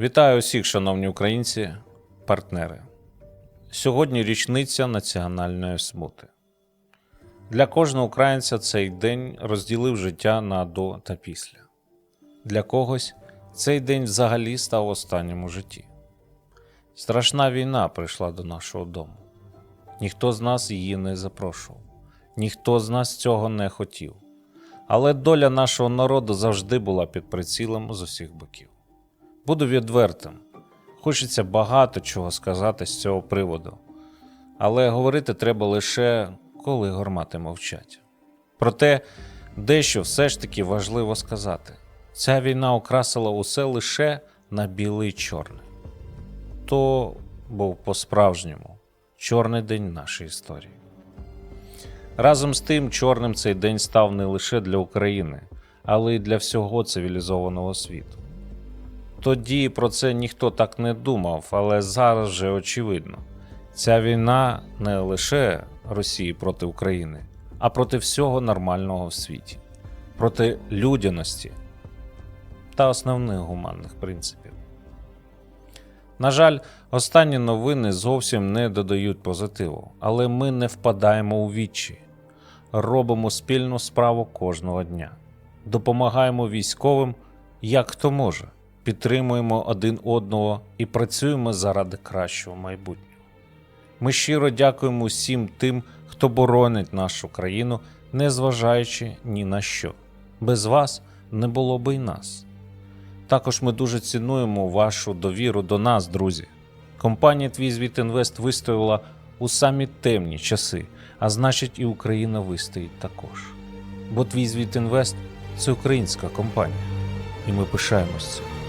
Вітаю усіх, шановні українці, партнери. Сьогодні річниця національної смути. Для кожного українця цей день розділив життя на до та після. Для когось цей день взагалі став останнім у житті. Страшна війна прийшла до нашого дому. Ніхто з нас її не запрошував, ніхто з нас цього не хотів. Але доля нашого народу завжди була під прицілом з усіх боків. Буду відвертим. Хочеться багато чого сказати з цього приводу, але говорити треба лише коли гармати мовчать. Проте дещо все ж таки важливо сказати: ця війна окрасила усе лише на білий і чорний. То був по-справжньому чорний день нашої історії. Разом з тим, чорним цей день став не лише для України, але й для всього цивілізованого світу. Тоді про це ніхто так не думав, але зараз вже очевидно. Ця війна не лише Росії проти України, а проти всього нормального в світі, проти людяності та основних гуманних принципів. На жаль, останні новини зовсім не додають позитиву, але ми не впадаємо у відчі, робимо спільну справу кожного дня, допомагаємо військовим як хто може, підтримуємо один одного і працюємо заради кращого майбутнього. Ми щиро дякуємо усім тим, хто боронить нашу країну, незважаючи ні на що. Без вас не було би й нас. Також ми дуже цінуємо вашу довіру до нас, друзі. Компанія Твій Звіт Інвест вистояла у самі темні часи, а значить, і Україна вистоїть також. Бо Твій Звіт Інвест це українська компанія, і ми пишаємось цим.